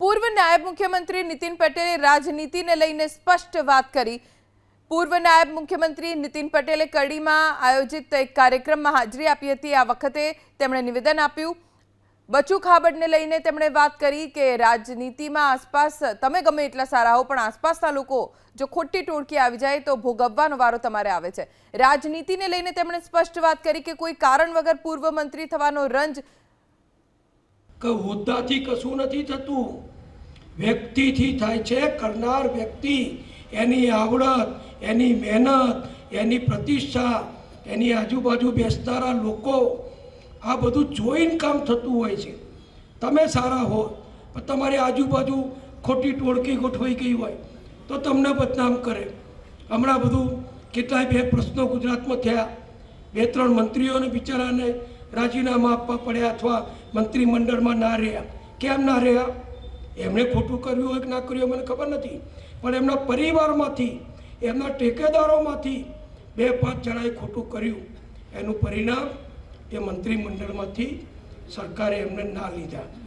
પૂર્વ નાયબ મુખ્યમંત્રી નીતિન પટેલે રાજનીતિને લઈને સ્પષ્ટ વાત કરી. પૂર્વ નાયબ મુખ્યમંત્રી નીતિન પટેલે કડીમાં આયોજિત એક કાર્યક્રમમાં હાજરી આપી હતી. આ વખતે તેમણે નિવેદન આપ્યું. બચુ ખાબડને લઈને તેમણે વાત કરી કે રાજનીતિમાં આસપાસ, તમે ગમે એટલા સારા હો, પણ આસપાસના લોકો જો ખોટી ટોળકી આવી જાય તો ભોગવવાનો વારો તમારે આવે છે. રાજનીતિને લઈને તેમણે સ્પષ્ટ વાત કરી કે કોઈ કારણ વગર પૂર્વ મંત્રી થવાનો રંજ કે હોદ્દાથી કશું નથી થતું. વ્યક્તિથી થાય છે, કરનાર વ્યક્તિ, એની આવડત, એની મહેનત, એની પ્રતિષ્ઠા, એની આજુબાજુ બેસનારા લોકો, આ બધું જોઈને કામ થતું હોય છે. તમે સારા હો, પણ તમારી આજુબાજુ ખોટી ટોળકી ગોઠવાઈ ગઈ હોય, તો તમને બદનામ કરે. હમણાં બધું કેટલાય બે પ્રશ્નો ગુજરાતમાં થયા. બે ત્રણ મંત્રીઓને બિચારાને રાજીનામા આપવા પડ્યા અથવા મંત્રીમંડળમાં ના રહ્યા. કેમ ના રહ્યા? એમણે ખોટું કર્યું હોય કે ના કર્યું મને ખબર નથી. પણ એમના પરિવારમાંથી, એમના ટેકેદારોમાંથી બે પાંચ જણાએ ખોટું કર્યું. એનું પરિણામ એ મંત્રીમંડળમાંથી સરકારે એમને ના લીધા.